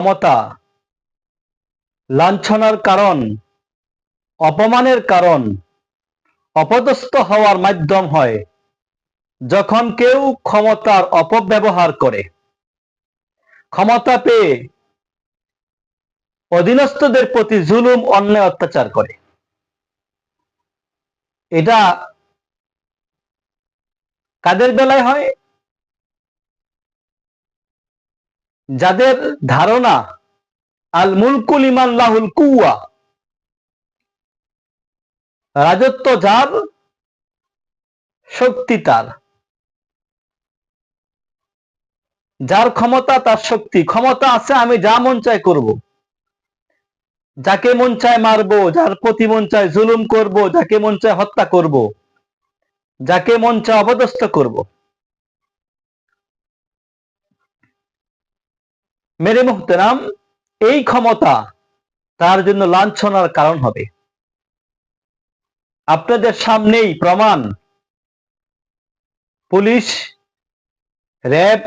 ক্ষমতা, লাঞ্ছনার কারণ, অপমানের কারণ, অপদস্থ হওয়ার মাধ্যম হয় যখন কেউ ক্ষমতার অপব্যবহার করে। ক্ষমতা পেয়ে অধীনস্থদের প্রতি জুলুম, অন্যায়, অত্যাচার করে। এটা কাদের বেলায় হয়? যাদের ধারণা, আল মুলকুল ইমান লাহুল কুয়া রাজত্ব যার, শক্তি তার। যার ক্ষমতা, তার শক্তি। ক্ষমতা আছে, আমি যা মন চাই করব। যাকে মন চায় মারবো, যার প্রতি মন চায় জুলুম করব, যাকে মন চায় হত্যা করব, যাকে মন চায় অপদস্থ করব। মেরে মুহতারাম, এই ক্ষমতা তার জন্য লাঞ্ছনার কারণ হবে। আপনাদের সামনেই প্রমাণ, পুলিশ, র্যাব,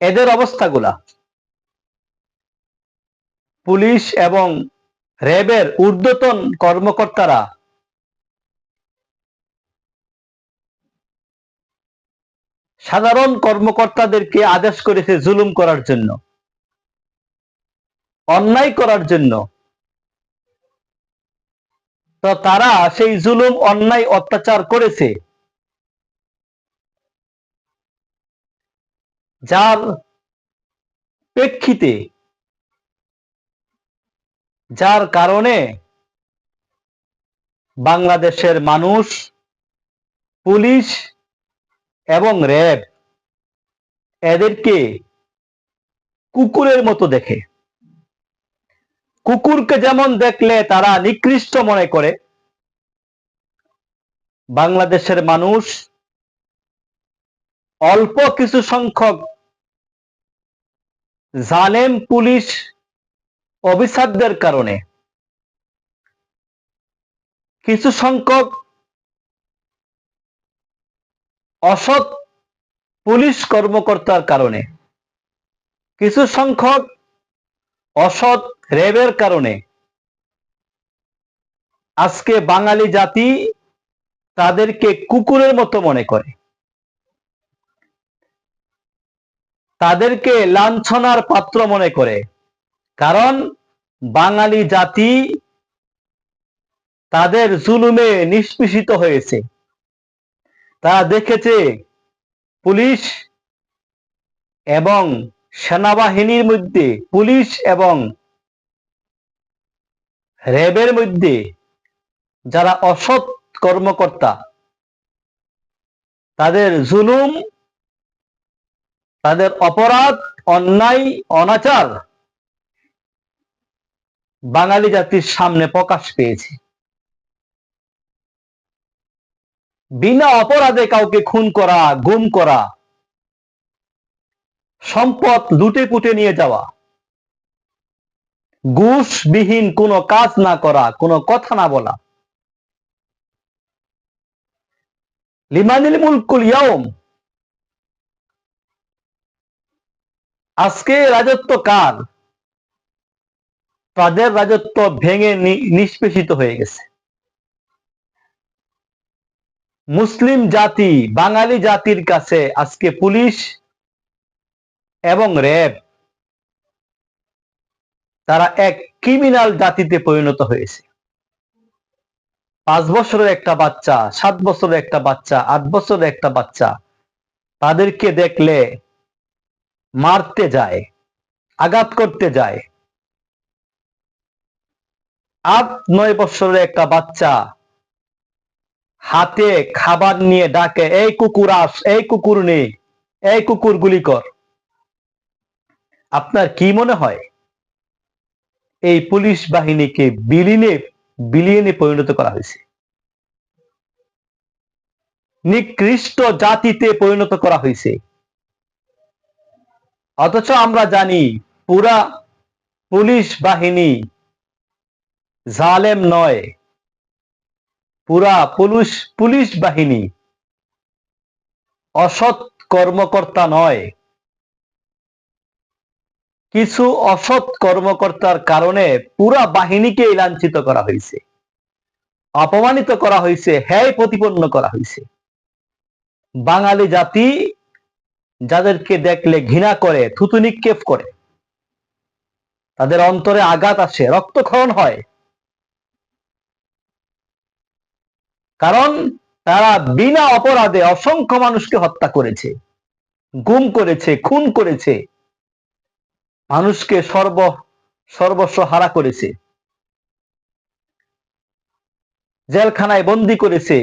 এদের অবস্থাগুলা। পুলিশ এবং র্যাবের ঊর্ধ্বতন কর্মকর্তারা সাধারণ কর্মকর্তাদেরকে আদেশ করেছে জুলুম করার জন্য, অন্যায় করার জন্য। তো তারা সেই জুলুম, অন্যায় অত্যাচার করেছে। যার প্রেক্ষিতে, যার কারণে বাংলাদেশের মানুষ, পুলিশ এবং র্যাব এদেরকে কুকুরের মতো দেখে। কুকুরকে যেমন দেখলে তারা নিকৃষ্ট মনে করে, বাংলাদেশের মানুষ অল্প কিছু সংখ্যক জালেম পুলিশ অফিসারদের কারণে, কিছু সংখ্যক অসৎ পুলিশ কর্মকর্তার কারণে। কিছু সংখ্যক অসৎ রেবের কারণে। আজকে বাঙালি জাতি তাদেরকে কুকুরের মতো মনে করে। তাদেরকে লাঞ্ছনার পাত্র মনে করে। কারণ বাঙালি জাতি তাদের জুলুমে নিষ্পেষিত হয়েছে। তারা দেখেছে পুলিশ এবং সেনাবাহিনীর মধ্যে, পুলিশ এবং র্যাবের মধ্যে যারা অসৎ কর্মকর্তা, তাদের জুলুম, তাদের অপরাধ, অন্যায়, অনাচার বাঙালি জাতির সামনে প্রকাশ পেয়েছে। বিনা অপরাধে কাউকে খুন করা, গুম করা, সম্পদ লুটে পুটে নিয়ে যাওয়া, ঘুষবিহীন কোনো কাজ না করা, কোনো কথা না বলা। লিমানিল মুলকুল ইয়াউম। আজকে রাজত্ব কার? তাদের রাজত্ব ভেঙে নিষ্পেষিত হয়ে গেছে। মুসলিম জাতি, বাঙালি জাতির কাছে আজকে পুলিশ এবং র্যাব, তারা এক ক্রিমিনাল জাতিতে পরিণত হয়েছে। পাঁচ বছরের একটা বাচ্চা, সাত বছরের একটা বাচ্চা, আট বছরের একটা বাচ্চা, তাদেরকে দেখলে মারতে যায়, আঘাত করতে যায়। আট, নয় বছরের একটা বাচ্চা হাতে খাবার নিয়ে ডাকে, এই কুকুর আস, এই কুকুর নে এই কুকুর গুলি কর। আপনার কি মনে হয়? এই পুলিশ বাহিনীকে বিলিনে, বিলিয়নে পরিণত করা হয়েছে। নিকৃষ্ট জাতিতে পরিণত করা হয়েছে। অথচ আমরা জানি পুরা পুলিশ বাহিনী জালেম নয়। পুরা পুলিশ পুলিশ বাহিনী অসৎ কর্মকর্তা নয়। কিছু অসৎ কর্মকর্তার কারণে পুরা বাহিনীকে লাঞ্ছিত করা হয়েছে। অপমানিত করা হয়েছে হ্যায় প্রতিপন্ন করা হয়েছে। বাঙালি জাতি যাদেরকে দেখলে ঘৃণা করে, থুতু নিক্ষেপ করে, তাদের অন্তরে আঘাত আসে, রক্তক্ষরণ হয়। কারণ তারা বিনা অপরাধে অসংখ্য মানুষকে হত্যা করেছে, গুম করেছে, খুন করেছে, মানুষকে সর্ব, সর্বস্ব হারা করেছে, জেলখানায় বন্দি করেছে,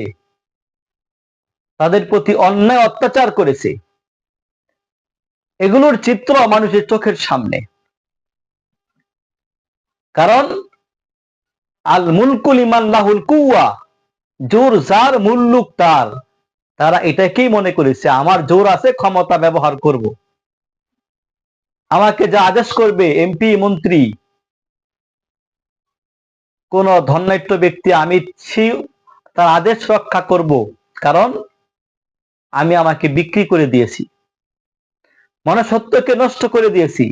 তাদের প্রতি অন্যায় অত্যাচার করেছে। এগুলোর চিত্র মানুষের চোখের সামনে। কারণ আল মুলকুল ইমাল্লাহুল কুয়া জোর যার মুল্লুক তার। তারা এটাকেই মনে করেছে, আমার জোর আছে, ক্ষমতা ব্যবহার করব। আমাকে যা আদেশ করবে এমপি মন্ত্রী, কোন ধন্যাট্য ব্যক্তি, আমি তার আদেশ রক্ষা করব। কারণ আমি আমাকে বিক্রি করে দিয়েছি। মনে সত্যকে নষ্ট করে দিয়েছি।